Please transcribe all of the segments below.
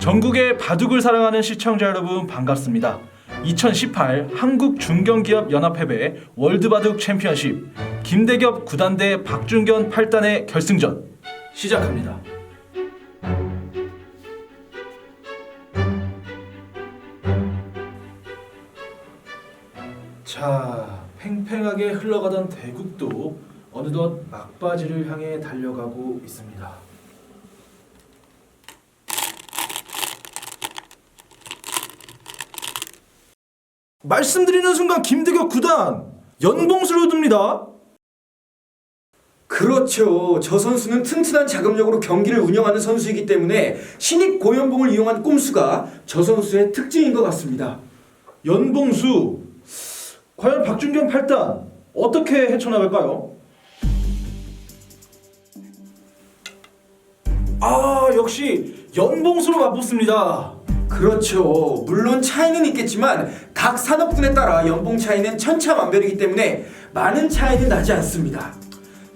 전국의 바둑을 사랑하는 시청자 여러분 반갑습니다. 2018 한국 중견기업 연합회배 월드바둑 챔피언십 김대겹 9단 대 박준견 8단의 결승전 시작합니다. 자, 팽팽하게 흘러가던 대국도 어느덧 막바지를 향해 달려가고 있습니다. 말씀드리는 순간 김대겸 구단 연봉수를 얻습니다. 그렇죠. 저 선수는 튼튼한 자금력으로 경기를 운영하는 선수이기 때문에 신입 고연봉을 이용한 꼼수가 저 선수의 특징인 것 같습니다. 연봉수 과연 박준경 8단 어떻게 헤쳐나갈까요? 아 역시 연봉수로 맞붙습니다. 그렇죠. 물론 차이는 있겠지만 각 산업군에 따라 연봉 차이는 천차만별이기 때문에 많은 차이는 나지 않습니다.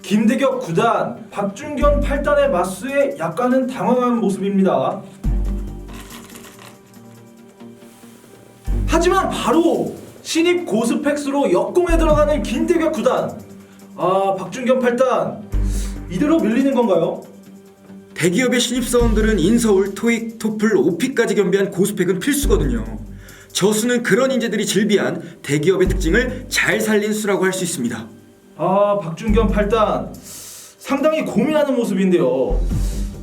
김대겸 9단, 박준경 8단의 맞수에 약간은 당황한 모습입니다. 하지만 바로 신입 고스펙스로 역공에 들어가는 김대겸 9단. 아, 박준경 8단 이대로 밀리는 건가요? 대기업의 신입사원들은 인서울, 토익, 토플, 오피까지 겸비한 고스펙은 필수거든요. 저수는 그런 인재들이 즐비한 대기업의 특징을 잘 살린 수라고 할 수 있습니다. 아, 박준경 8단 상당히 고민하는 모습인데요.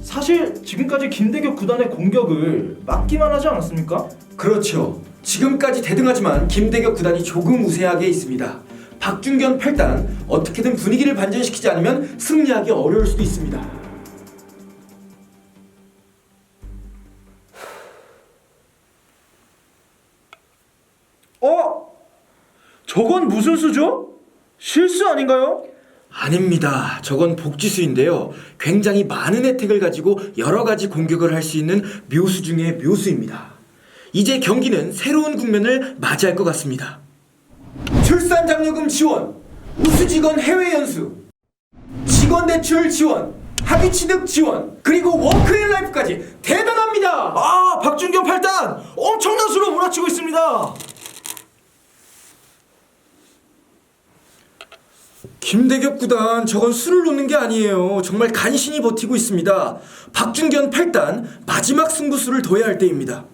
사실 지금까지 김대겸 9단의 공격을 막기만 하지 않았습니까? 그렇죠. 지금까지 대등하지만 김대겸 구단이 조금 우세하게 있습니다. 박준견 8단 어떻게든 분위기를 반전시키지 않으면 승리하기 어려울 수도 있습니다. 저건 무슨 수죠? 실수 아닌가요? 아닙니다. 저건 복지수인데요. 굉장히 많은 혜택을 가지고 여러 가지 공격을 할 수 있는 묘수 중의 묘수입니다. 이제 경기는 새로운 국면을 맞이할 것 같습니다. 출산 장려금 지원, 우수 직원 해외 연수, 직원 대출 지원, 학위 취득 지원, 그리고 워크인 라이프까지 대단합니다. 아, 박준경 8단 엄청난 수로 몰아치고 있습니다. 김대겹 구단 저건 수를 놓는 게 아니에요. 정말 간신히 버티고 있습니다. 박준견 8단 마지막 승부수를 둬야 할 때입니다.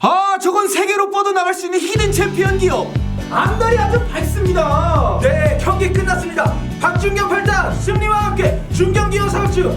아 저건 세계로 뻗어나갈 수 있는 히든 챔피언 기업 앞날이 아주 밝습니다. 네, 경기 끝났습니다. 박준경 8단 승리와 함께 중견기업 사각주